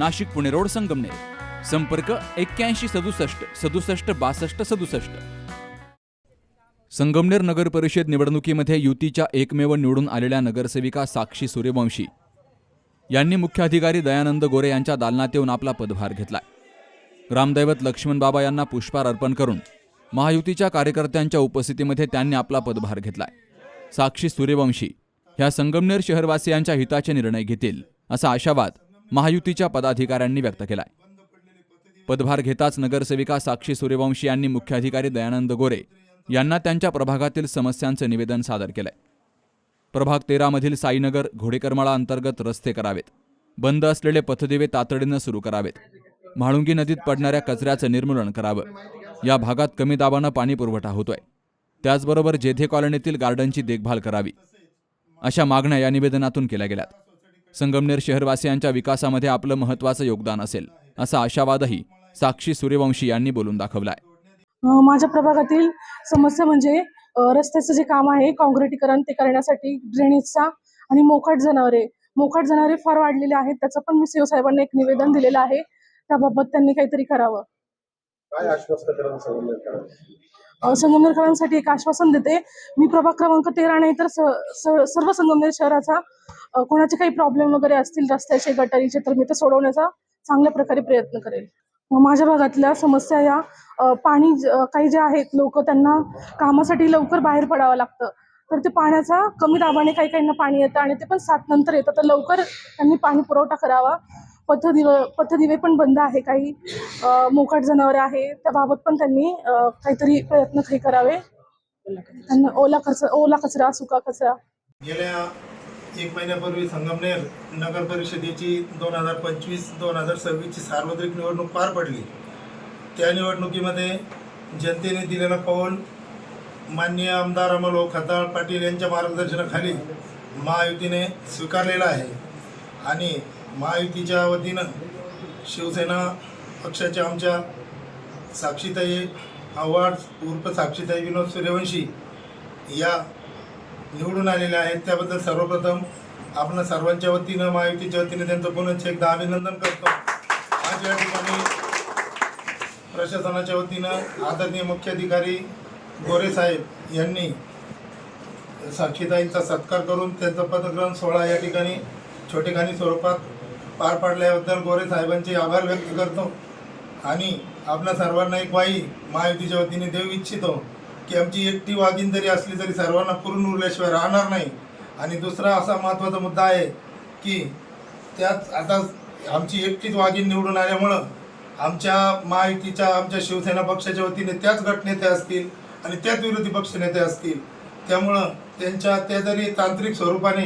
Nashik Pune road Sangamner. संपर्क एक्क्याऐंशी सदुसष्ट सदुसष्ट बासष्ट सदुसष्ट. संगमनेर नगर परिषद निवडणुकीमध्ये युतीच्या एकमेव निवडून आलेल्या नगरसेविका साक्षी सूर्यवंशी. यांनी मुख्याधिकारी दयानंद गोरे यांच्या दालनात येऊन आपला पदभार घेतलाय. ग्रामदैवत लक्ष्मणबाबा यांना पुष्पार अर्पण करून महायुतीच्या कार्यकर्त्यांच्या उपस्थितीमध्ये त्यांनी आपला पदभार घेतलाय. साक्षी सूर्यवंशी ह्या संगमनेर शहरवासियांच्या हिताचे निर्णय घेतील असा आशावाद महायुतीच्या पदाधिकाऱ्यांनी व्यक्त केलाय. पदभार घेताच नगरसेविका साक्षी सूर्यवंशी यांनी मुख्याधिकारी दयानंद गोरे यांना त्यांच्या प्रभागातील समस्यांचं निवेदन सादर केलंय. प्रभाग तेरामधील साईनगर घोडेकरमाळा अंतर्गत रस्ते करावेत. बंद असलेले पथदिवे तातडीनं सुरू करावेत. म्हाळुंगी नदीत पडणाऱ्या कचऱ्याचं निर्मूलन करावं. या भागात कमी दाबानं पाणी पुरवठा होतोय. त्याचबरोबर जेथे कॉलनीतील गार्डनची देखभाल करावी. अशा मागण्या या निवेदनातून केल्या गेल्यात. संगमनेर शहरवासियांच्या विकासामध्ये आपलं महत्त्वाचं योगदान असेल असा आशावादही साक्षी सूर्यवंशी यांनी बोलून दाखवलाय. माझ्या प्रभागातील समस्या म्हणजे रस्त्याचं जे काम आहे काँक्रिटीकरण ते करण्यासाठी ड्रेनेजचा आणि मोकाट जनावरे. मोकाट जनावरे फार वाढलेले आहेत त्याचं पण मी सीओ साहेबांना एक निवेदन दिलेलं आहे. त्याबाबत त्यांनी काहीतरी करावं. संगमनेरकरांसाठी एक आश्वासन देते. मी प्रभाग क्रमांक तेरा नाही तर सर्व संगमनेर शहराचा कोणाचे काही प्रॉब्लेम वगैरे असतील रस्त्याचे गटारीचे तर मी ते सोडवण्याचा चांगल्या प्रकारे प्रयत्न करेल. माझ्या भागातल्या समस्या या पाणी काही जे आहेत लोक त्यांना कामासाठी लवकर बाहेर पडावं लागतं. तर ते पाण्याचा कमी दाबाने काही काहींना पाणी येतं आणि ते पण सात नंतर येतं. तर लवकर त्यांनी पाणी पुरवठा करावा. पथदिव पथदिवे पण बंद आहे. काही मोकाट जनावरे आहे. त्याबाबत पण त्यांनी काहीतरी प्रयत्न काही करावे. त्यांना ओला कचरा ओला कचरा सुका कचरा. गेल्या एक महिन्यापूर्वी संगमनेर नगर परिषदेची दोन हजार पंचवीस दोन हजार सव्वीसची सार्वत्रिक निवडणूक पार पडली. त्या निवडणुकीमध्ये जनतेने दिलेला कौल माननीय आमदार अमोल खताळ पाटील यांच्या मार्गदर्शनाखाली महायुतीने स्वीकारलेला आहे. आणि महायुतीच्या वतीनं शिवसेना पक्षाच्या आमच्या साक्षीताई आव्हाड उर्फ साक्षीताई विनोद सूर्यवंशी या निवडून आलेल्या आहेत. त्याबद्दल सर्वप्रथम आपण सर्वांच्या वतीनं महायुतीच्या वतीने त्यांचं पुनश्च एकदा अभिनंदन करतो. आज या ठिकाणी प्रशासनाच्या वतीनं आदरणीय मुख्याधिकारी गोरे साहेब यांनी साक्षीताईंचा सत्कार करून त्यांचा पदग्रहण सोहळा या ठिकाणी छोटेखानी स्वरूपात पार पाडल्याबद्दल गोरे साहेबांचे आभार व्यक्त करतो. आणि आपल्या सर्वांना एक वाई महायुतीच्या वतीने देऊ इच्छितो की आमची एकटी वाघीण जरी असली तरी सर्वांना पुरून उरल्याशिवाय राहणार नाही. आणि दुसरा असा महत्त्वाचा मुद्दा आहे की त्यात आता आमची एकटीच वाघीण निवडून आल्यामुळं आमच्या महायुतीच्या आमच्या शिवसेना पक्षाच्या वतीने त्याच गटनेते असतील आणि त्याच विरोधी पक्षनेते असतील. त्यामुळं त्यांच्या त्या जरी तांत्रिक स्वरूपाने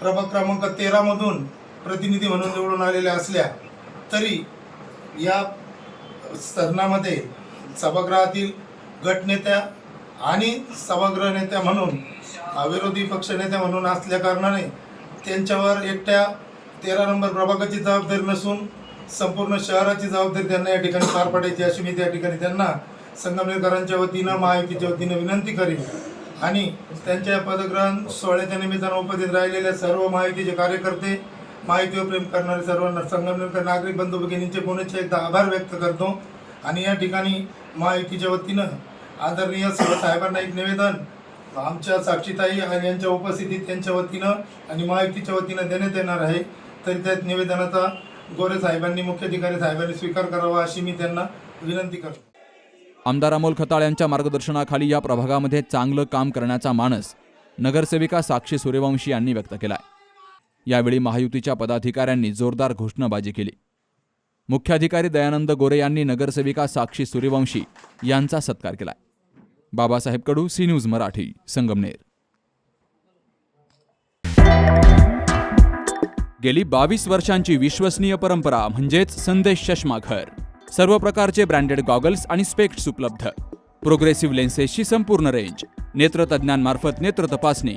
प्रभाग क्रमांक तेरामधून प्रतिनिधी म्हणून निवडून आलेल्या असल्या तरी या सदनामध्ये सभागृहातील गटनेत्या आणि सभागृह नेत्या म्हणून अ, विरोधी पक्षनेत्या म्हणून असल्या कारणाने त्यांच्यावर एकट्या तेरा नंबर प्रभागाची जबाबदारी नसून संपूर्ण शहराची जबाबदारी त्यांना या ठिकाणी पार पाडायची अशी मी त्या ठिकाणी त्यांना संगमनेरकरांच्या वतीनं महायुतीच्या वतीनं विनंती करेन. आणि त्यांच्या पदग्रहण सोहळ्याच्या निमित्तानं उपस्थित राहिलेल्या सर्व महायुतीचे कार्यकर्ते माहितीवर प्रेम करणारे सर्व संगमनेरकर नागरिक बंधू भगिनींचे पुण्याचे एकदा आभार व्यक्त करतो. आणि या ठिकाणी महायुतीच्या वतीनं आदरणीय सर्व साहेबांना एक निवेदन. आमच्या साक्षीताई आणि यांच्या उपस्थितीत त्यांच्या वतीनं आणि महायुतीच्या वतीनं देण्यात येणार आहे. तरी त्या निवेदनाचा गोरे साहेबांनी मुख्याधिकारी साहेबांनी स्वीकार करावा अशी मी त्यांना विनंती करतो. आमदार अमोल खताळ यांच्या मार्गदर्शनाखाली या प्रभागामध्ये चांगलं काम करण्याचा मानस नगरसेविका साक्षी सूर्यवंशी यांनी व्यक्त केला आहे यावेळी महायुतीच्या पदाधिकाऱ्यांनी जोरदार घोषणाबाजी केली. मुख्याधिकारी दयानंद गोरे यांनी नगरसेविका साक्षी सूर्यवंशी यांचा सत्कार केला. Babasaheb Kadu C news Marathi Sangamner. गेली बावीस वर्षांची विश्वसनीय परंपरा म्हणजेच संदेश चष्माघर सर्व प्रकारचे ब्रँडेड गॉगल्स आणि स्पेक्ट्स उपलब्ध. प्रोग्रेसिव्ह लेन्सेसची संपूर्ण रेंज. नेत्रतज्ञांमार्फत नेत्र तपासणी